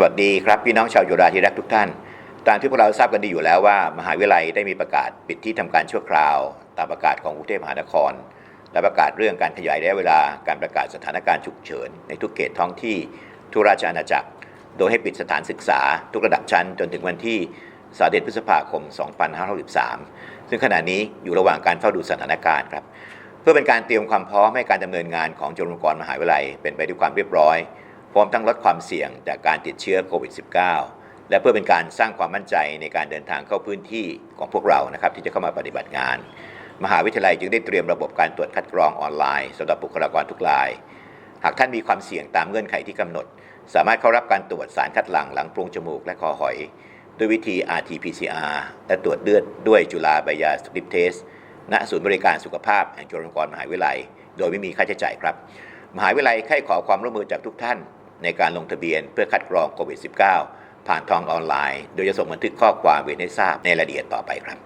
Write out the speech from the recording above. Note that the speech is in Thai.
สวัสดีครับพี่น้องชาวจุฬาที่รักทุกท่าน ตามที่พวกเราทราบกันดีอยู่แล้วว่า มหาวิทยาลัยได้มีประกาศปิดที่ทำการชั่วคราว ตามประกาศของกรุงเทพมหานคร และประกาศเรื่องการขยายระยะเวลาการประกาศสถานการณ์ฉุกเฉิน ในทุกเขตท้องที่ทุราชอาณาจักร โดยให้ปิดสถานศึกษา ทุกระดับชั้นจนถึงวันที่31พฤษภาคม 2563 ซึ่งขณะนี้อยู่ระหว่างการเฝ้าดูสถานการณ์ครับ เพื่อเป็นการเตรียมความพร้อมให้การดำเนินงานของจุฬาลงกรณ์มหาวิทยาลัยเป็นไปด้วยความเรียบร้อย พร้อมทั้งลดความเสี่ยงจากการติดเชื้อโควิด -19 และเพื่อเป็นการสร้างความมั่นใจในการเดินทางเข้าพื้นที่ของพวกเรานะครับที่จะเข้ามาปฏิบัติงาน มหาวิทยาลัยจึงได้เตรียมระบบการตรวจคัดกรองออนไลน์สำหรับบุคลากรทุกราย หากท่านมีความเสี่ยงตามเงื่อนไขที่กำหนด สามารถเข้ารับการตรวจสารคัดหลั่งหลังโพรงจมูกและคอหอย ด้วยวิธี RT-PCR และตรวจเลือดด้วยจุฬาบยาสลิปเทสณศูนย์บริการสุขภาพแห่งจุฬาลงกรณ์มหาวิทยาลัย โดยไม่มีค่าใช้จ่ายครับ มหาวิทยาลัยใคร่ขอความร่วมมือจากทุกท่าน ในการลงทะเบียนเพื่อคัดกรองโควิด -19 ผ่านทางออนไลน์ โดยจะส่งบันทึกข้อความเวียนให้ทราบในรายละเอียดต่อไปครับ